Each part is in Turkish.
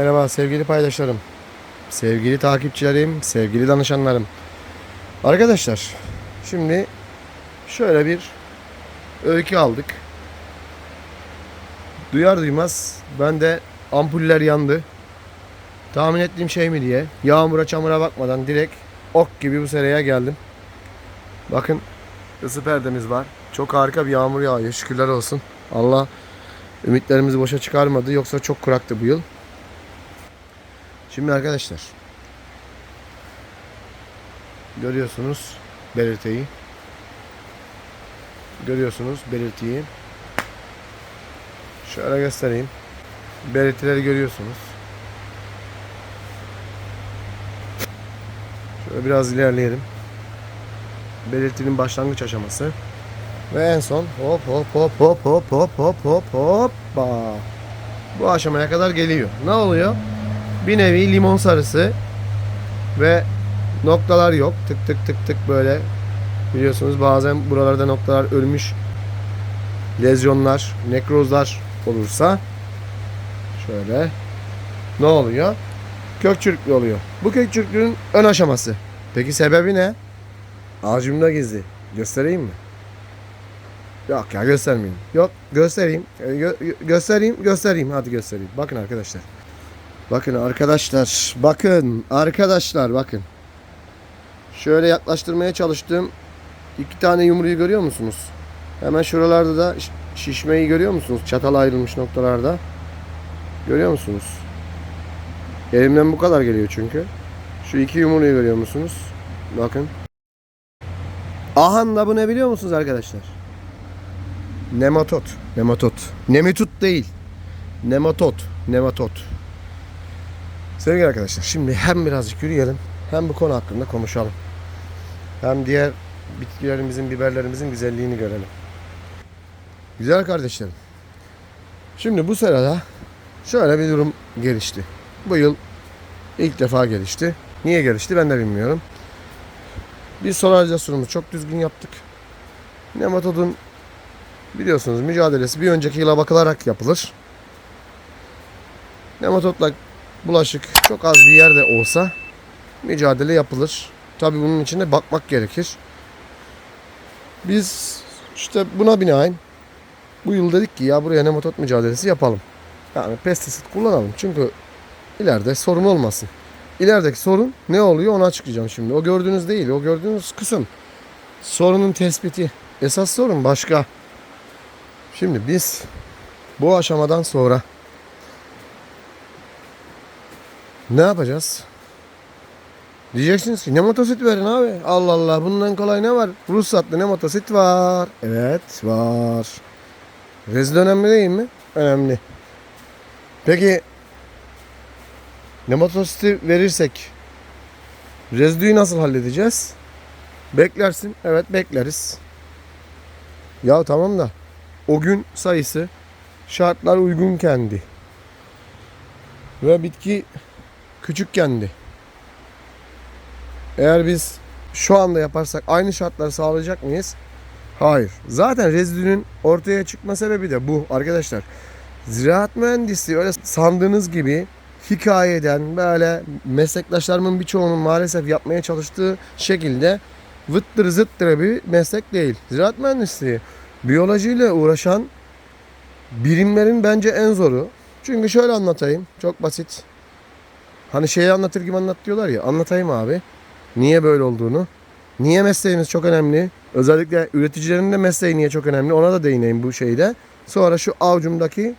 Merhaba sevgili paydaşlarım, sevgili takipçilerim, sevgili danışanlarım. Arkadaşlar, şimdi şöyle bir öykü aldık. Duyar duymaz ben de ampuller yandı. Tahmin ettiğim şey mi diye yağmura çamura bakmadan direkt ok gibi bu seraya geldim. Bakın ısı perdemiz var. Çok harika bir yağmur yağıyor şükürler olsun. Allah ümitlerimizi boşa çıkarmadı yoksa çok kuraktı bu yıl. Şimdi arkadaşlar görüyorsunuz belirteyi. Görüyorsunuz belirtiyi. Şöyle göstereyim. Belirtileri görüyorsunuz. Şöyle biraz ilerleyelim. Belirtinin başlangıç aşaması. Ve en son hop hop hop hop hop hop hop hop hoppa. Bu aşamaya kadar geliyor. Ne oluyor? Bir nevi limon sarısı ve noktalar yok. Tık tık tık tık böyle biliyorsunuz bazen buralarda noktalar ölmüş lezyonlar, nekrozlar olursa şöyle ne oluyor? Kök çürüklüğü oluyor. Bu kök çürüklüğün ön aşaması. Peki sebebi ne? Ağacımda gizli. Göstereyim mi? Yok ya göstermeyeyim. Yok göstereyim. Gö- göstereyim, göstereyim. Hadi göstereyim. Bakın arkadaşlar. Bakın arkadaşlar. Bakın arkadaşlar bakın. Şöyle yaklaştırmaya çalıştığım iki tane yumruğu görüyor musunuz? Hemen şuralarda da şiş- şişmeyi görüyor musunuz? Çatal ayrılmış noktalarda. Görüyor musunuz? Elimden bu kadar geliyor çünkü. Şu iki yumruğu görüyor musunuz? Bakın. Ahan da bu ne biliyor musunuz arkadaşlar? Nematot. Nematot. Nemitut değil. Nematot. Nematot. Sevgili arkadaşlar şimdi hem birazcık yürüyelim hem bu konu hakkında konuşalım. Hem diğer bitkilerimizin, biberlerimizin güzelliğini görelim. Güzel kardeşlerim. Şimdi bu sırada şöyle bir durum gelişti. Bu yıl ilk defa gelişti. Niye gelişti ben de bilmiyorum. Biz solarizasyonumuzu çok düzgün yaptık. Nematodun biliyorsunuz mücadelesi bir önceki yıla bakılarak yapılır. Nematodla bulaşık çok az bir yerde olsa mücadele yapılır. Tabi bunun için de bakmak gerekir. Biz işte buna binaen bu yıl dedik ki ya buraya nematod mücadelesi yapalım. Yani pestisit kullanalım. Çünkü ileride sorun olmasın. İlerideki sorun ne oluyor onu açıklayacağım şimdi. O gördüğünüz değil. O gördüğünüz kısım sorunun tespiti. Esas sorun başka. Şimdi biz bu aşamadan sonra ne yapacağız? Diyeceksiniz ki ne motosit verin abi. Allah Allah bundan kolay ne var? Ruhsatlı ne motosit var. Evet var. Rezil önemli değil mi? Önemli. Peki ne motositi verirsek rezdüyü nasıl halledeceğiz? Beklersin. Evet bekleriz. Ya tamam da o gün sayısı şartlar uygun kendi ve bitki küçük kendi. Eğer biz şu anda yaparsak aynı şartları sağlayacak mıyız? Hayır. Zaten rezidünün ortaya çıkma sebebi de bu arkadaşlar. Ziraat mühendisliği öyle sandığınız gibi hikayeden böyle meslektaşlarımın birçoğunun maalesef yapmaya çalıştığı şekilde vıttır zıttır bir meslek değil. Ziraat mühendisliği biyolojiyle uğraşan birimlerin bence en zoru. Çünkü şöyle anlatayım. Çok basit. Hani şeyi anlatır gibi anlat diyorlar ya. Anlatayım abi. Niye böyle olduğunu. Niye mesleğimiz çok önemli. Özellikle üreticilerin de mesleği niye çok önemli. Ona da değineyim bu şeyde. Sonra şu avucumdaki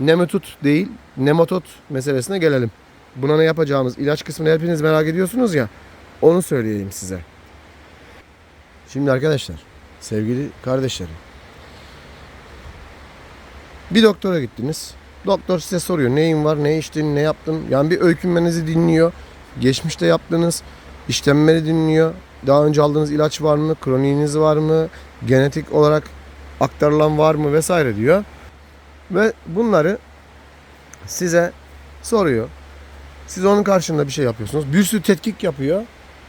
nematut değil, nematot meselesine gelelim. Buna ne yapacağımız, ilaç kısmını hepiniz merak ediyorsunuz ya. Onu söyleyeyim size. Şimdi arkadaşlar, sevgili kardeşlerim. Bir doktora gittiniz. Doktor size soruyor neyin var, ne içtin, ne yaptın. Yani bir öykünmenizi dinliyor. Geçmişte yaptığınız işlemleri dinliyor. Daha önce aldığınız ilaç var mı, kroniğiniz var mı, genetik olarak aktarılan var mı vesaire diyor. Ve bunları size soruyor. Siz onun karşında bir şey yapıyorsunuz. Bir sürü tetkik yapıyor.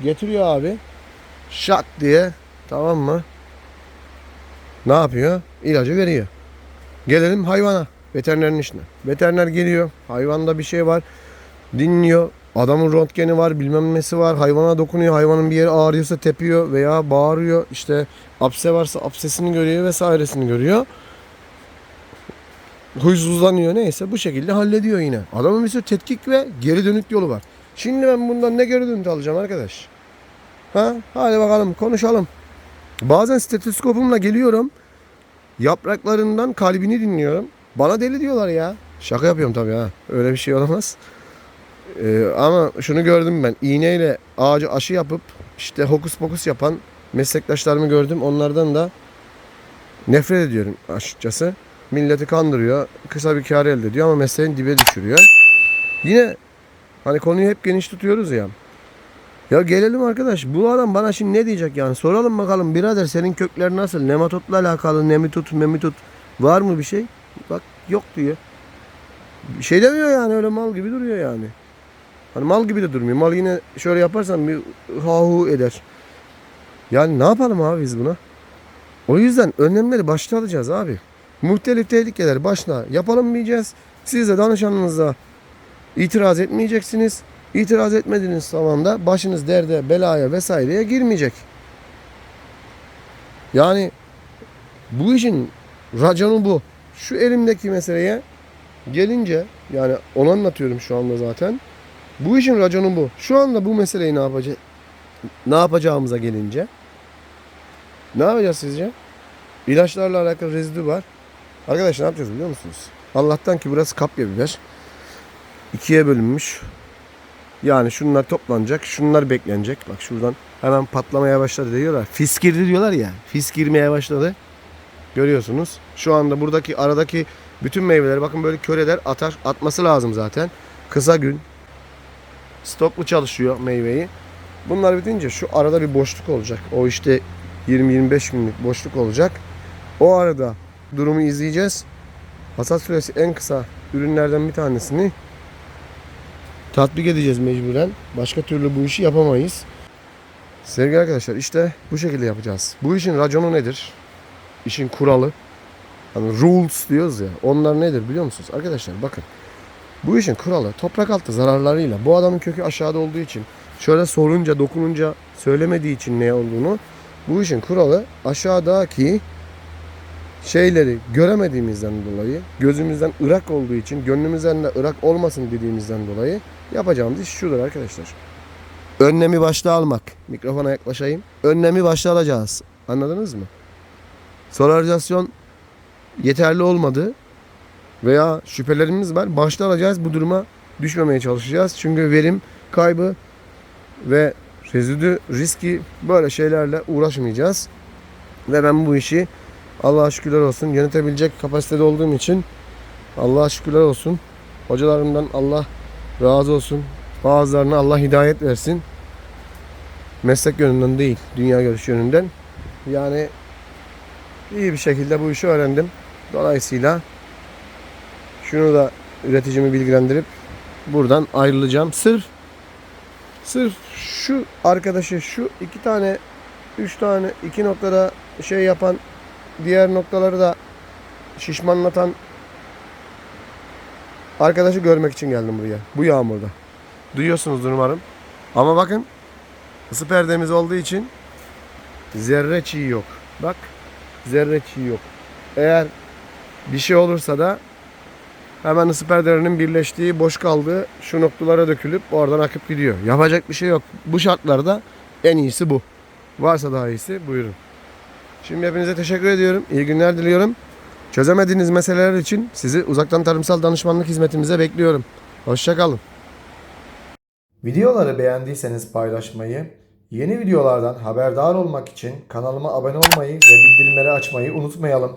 Getiriyor abi. Şat diye tamam mı? Ne yapıyor? İlacı veriyor. Gelelim hayvana. Veterinerin işine. Veteriner geliyor. Hayvanda bir şey var. Dinliyor. Adamın röntgeni var, bilmem nesi var. Hayvana dokunuyor. Hayvanın bir yeri ağrıyorsa tepiyor veya bağırıyor. İşte apse varsa apsesini görüyor vesairesini görüyor. Huysuzlanıyor neyse bu şekilde hallediyor yine. Adamın bir sürü tetkik ve geri dönük yolu var. Şimdi ben bundan ne geri dönüt alacağım arkadaş? Ha? Hadi bakalım konuşalım. Bazen stetoskopumla geliyorum. Yapraklarından kalbini dinliyorum. Bana deli diyorlar ya. Şaka yapıyorum tabii ha. Öyle bir şey olamaz. Ee, ama şunu gördüm ben. İğneyle ağacı aşı yapıp işte hokus pokus yapan meslektaşlarımı gördüm. Onlardan da nefret ediyorum açıkçası. Milleti kandırıyor. Kısa bir kar elde ediyor ama mesleğin dibe düşürüyor. Yine hani konuyu hep geniş tutuyoruz ya. Ya gelelim arkadaş. Bu adam bana şimdi ne diyecek yani? Soralım bakalım birader senin kökler nasıl? Nematotla alakalı nemitut, memitut var mı bir şey? Bak yok diyor. Bir şey demiyor yani öyle mal gibi duruyor yani. Hani mal gibi de durmuyor. Mal yine şöyle yaparsan bir hahu eder. Yani ne yapalım abi biz buna? O yüzden önlemleri başta alacağız abi. Muhtelif tehlikeler başta yapalım diyeceğiz. Siz de danışanınıza itiraz etmeyeceksiniz. İtiraz etmediğiniz zaman da başınız derde, belaya vesaireye girmeyecek. Yani bu işin raconu bu. Şu elimdeki meseleye gelince yani onu anlatıyorum şu anda zaten. Bu işin raconu bu. Şu anda bu meseleyi ne yapacak? Ne yapacağımıza gelince ne yapacağız sizce? İlaçlarla alakalı rezidü var. Arkadaşlar ne yapacağız biliyor musunuz? Allah'tan ki burası kapya biber. İkiye bölünmüş. Yani şunlar toplanacak, şunlar beklenecek. Bak şuradan hemen patlamaya başladı diyorlar. Fiskirdi diyorlar ya. Fiskirmeye başladı. Görüyorsunuz. Şu anda buradaki aradaki bütün meyveleri bakın böyle kör eder atar. Atması lazım zaten. Kısa gün. Stoklu çalışıyor meyveyi. Bunlar bitince şu arada bir boşluk olacak. O işte 20-25 günlük boşluk olacak. O arada durumu izleyeceğiz. Hasat süresi en kısa ürünlerden bir tanesini tatbik edeceğiz mecburen. Başka türlü bu işi yapamayız. Sevgili arkadaşlar işte bu şekilde yapacağız. Bu işin raconu nedir? İşin kuralı. Hani rules diyoruz ya. Onlar nedir biliyor musunuz? Arkadaşlar bakın. Bu işin kuralı toprak altı zararlarıyla. Bu adamın kökü aşağıda olduğu için şöyle sorunca dokununca söylemediği için ne olduğunu bu işin kuralı aşağıdaki şeyleri göremediğimizden dolayı, gözümüzden ırak olduğu için, gönlümüzden de ırak olmasın dediğimizden dolayı yapacağımız iş şudur arkadaşlar. Önlemi başta almak. Mikrofona yaklaşayım. Önlemi başta alacağız. Anladınız mı? Solarizasyon yeterli olmadı veya şüphelerimiz var. Başta alacağız. Bu duruma düşmemeye çalışacağız. Çünkü verim kaybı ve rezidü riski böyle şeylerle uğraşmayacağız. Ve ben bu işi Allah'a şükürler olsun yönetebilecek kapasitede olduğum için Allah'a şükürler olsun. Hocalarımdan Allah razı olsun. Bazılarına Allah hidayet versin. Meslek yönünden değil, dünya görüş yönünden. Yani iyi bir şekilde bu işi öğrendim. Dolayısıyla şunu da üreticimi bilgilendirip buradan ayrılacağım. Sırf sırf şu arkadaşı şu iki tane üç tane iki noktada şey yapan diğer noktaları da şişmanlatan arkadaşı görmek için geldim buraya. Bu yağmurda. Duyuyorsunuzdur umarım. Ama bakın ısı perdemiz olduğu için zerre çiğ yok. Bak zerre çiğ yok. Eğer bir şey olursa da hemen ısı perdelerinin birleştiği boş kaldığı şu noktalara dökülüp oradan akıp gidiyor. Yapacak bir şey yok. Bu şartlarda en iyisi bu. Varsa daha iyisi buyurun. Şimdi hepinize teşekkür ediyorum. İyi günler diliyorum. Çözemediğiniz meseleler için sizi uzaktan tarımsal danışmanlık hizmetimize bekliyorum. Hoşçakalın. Videoları beğendiyseniz paylaşmayı, yeni videolardan haberdar olmak için kanalıma abone olmayı ve bildirimleri açmayı unutmayalım.